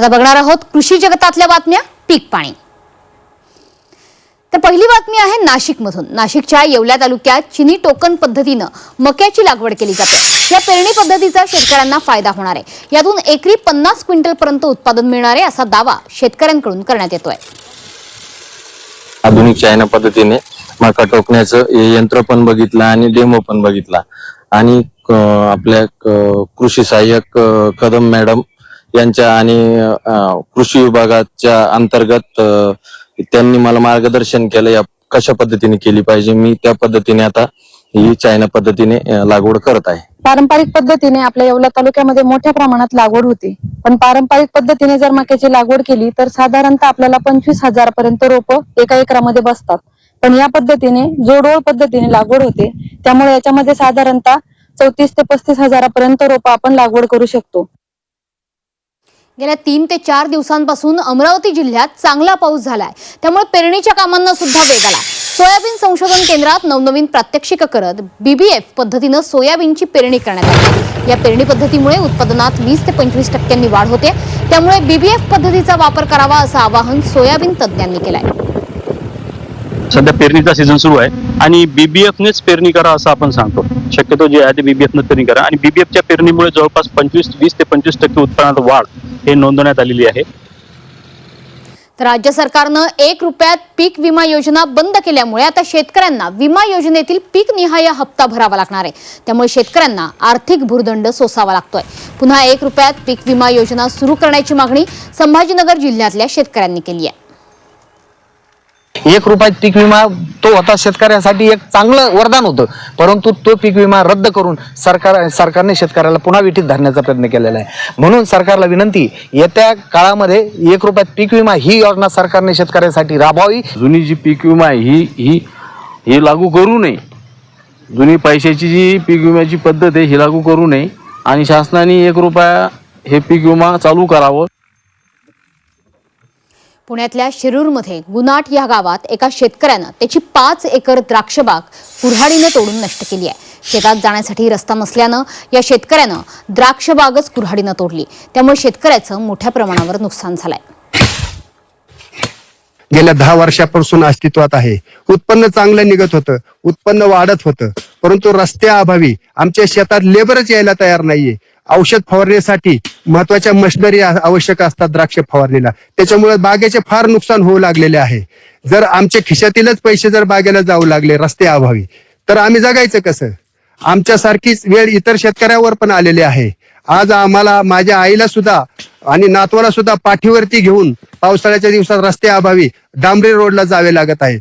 आता बघणार आहोत कृषी जगतातल्या बातम्या पीक पाणी. तर पहिली बातमी आहे नाशिकमधून. नाशिकच्या येवल्या तालुक्यात चिनी टोकन पद्धतीनं मक्याची लागवड केली जाते. या पेरणी पद्धतीचा शेतकऱ्यांना फायदा होणार आहे. यातून एकरी पन्नास क्विंटल पर्यंत उत्पादन मिळणार आहे असा दावा शेतकऱ्यांकडून करण्यात येतोय. आधुनिक चायना पद्धतीने मका टोकण्याचं यंत्र पण बघितलं आणि डेमो पण बघितला. आणि आपल्या कृषी सहाय्यक कदम मॅडम यांच्या आणि कृषी विभागाच्या अंतर्गत त्यांनी मला मार्गदर्शन केलं. या कशा पद्धतीने केली पाहिजे? मी त्या पद्धतीने आता ही चायना पद्धतीने लागवड करत आहे. पारंपरिक पद्धतीने आपल्या येवला तालुक्यामध्ये मोठ्या प्रमाणात लागवड होते. पण पारंपरिक पद्धतीने जर मक्याची लागवड केली तर साधारणतः आपल्याला पंचवीस हजार पर्यंत रोप एका एकरामध्ये बसतात. पण या पद्धतीने जोडोळ पद्धतीने लागवड होते. त्यामुळे याच्यामध्ये साधारणतः चौतीस ते पस्तीस हजारापर्यंत रोप आपण लागवड करू शकतो. गेल्या तीन ते चार दिवसांपासून अमरावती जिल्ह्यात चांगला पाऊस झालाय. त्यामुळे पेरणीच्या कामांना सुद्धा वेग आला. सोयाबीन संशोधन केंद्रात नवनवीन प्रात्यक्षिक करत बीबीएफ पद्धतीनं सोयाबीनची पेरणी करण्यात आली. या पेरणी पद्धतीमुळे उत्पादनात वीस ते पंचवीस टक्क्यांनी वाढ होते. त्यामुळे बीबीएफ पद्धतीचा वापर करावा असं आवाहन सोयाबीन तज्ज्ञांनी केलंय. सध्या पेरणीचा सीझन सुरू आहे. आणि बीबीएफनेच पेरणी करा असं आपण सांगतो. शक्यतो जे आहे ते बीबीएफनं पेरणी करा. आणि बीबीएफच्या पेरणीमुळे जवळपास पंचवीस वीस ते पंचवीस टक्के उत्पन्नात वाढ हे नोंदवण्यात आलेली आहे. तर राज्य सरकारनं एक रुपयात पीक विमा योजना बंद केल्यामुळे आता शेतकऱ्यांना विमा योजनेतील पीक निहाय हप्ता भरावा लागणार आहे. त्यामुळे शेतकऱ्यांना आर्थिक भूर्दंड सोसावा लागतोय. पुन्हा एक रुपयात पीक विमा योजना सुरू करण्याची मागणी संभाजीनगर जिल्ह्यातल्या शेतकऱ्यांनी केली आहे. एक रुपयात पीक विमा तो होता शेतकऱ्यासाठी एक चांगलं वरदान होतं. परंतु तो पीक विमा रद्द करून सरकार सरकारने शेतकऱ्याला पुन्हा विठीत धरण्याचा प्रयत्न केलेला आहे. म्हणून सरकारला विनंती येत्या काळामध्ये एक रुपयात पीक विमा ही योजना सरकारने शेतकऱ्यासाठी राबवावी. जुनी जी पीक विमा आहे ही ही हे लागू करू नये. जुनी पैशाची जी पीक विम्याची पद्धत आहे ही लागू करू नये. आणि शासनाने एक रुपया हे पीक विमा चालू करावं. पुण्यातल्या शिरूरमध्ये गुनाट या गावात एका शेतकऱ्यानं त्याची पाच एकर द्राक्षबाग कुऱ्हाडीनं तोडून नष्ट केली आहे. शेतात जाण्यासाठी रस्ता नसल्यानं या शेतकऱ्यानं द्राक्षबागच कुऱ्हाडीनं तोडली. त्यामुळे शेतकऱ्याचं मोठ्या प्रमाणावर नुकसान झालंय. गेल्या दहा वर्षापासून अस्तित्वात आहे. उत्पन्न चांगलं निघत होतं. उत्पन्न वाढत होतं. परंतु रस्त्याअभावी आमच्या शेतात लेबरच यायला तयार नाहीये. औषध फवारण्यासाठी महत्त्वाच्या मशिनरी आवश्यक असतात द्राक्ष फवारणीला. त्याच्यामुळे बागेचे फार नुकसान होऊ लागलेले आहे. जर आमच्या खिशातीलच पैसे जर बागेला जाऊ लागले रस्ते अभावी तर आम्ही जगायचं कसं? आमच्यासारखीच वेळ इतर शेतकऱ्यावर पण आलेली आहे. आज आम्हाला माझ्या आईला सुद्धा आणि नातवाला सुद्धा पाठीवरती घेऊन पावसाळ्याच्या दिवसात रस्ते अभावी डांबरी रोडला जावे लागत आहे.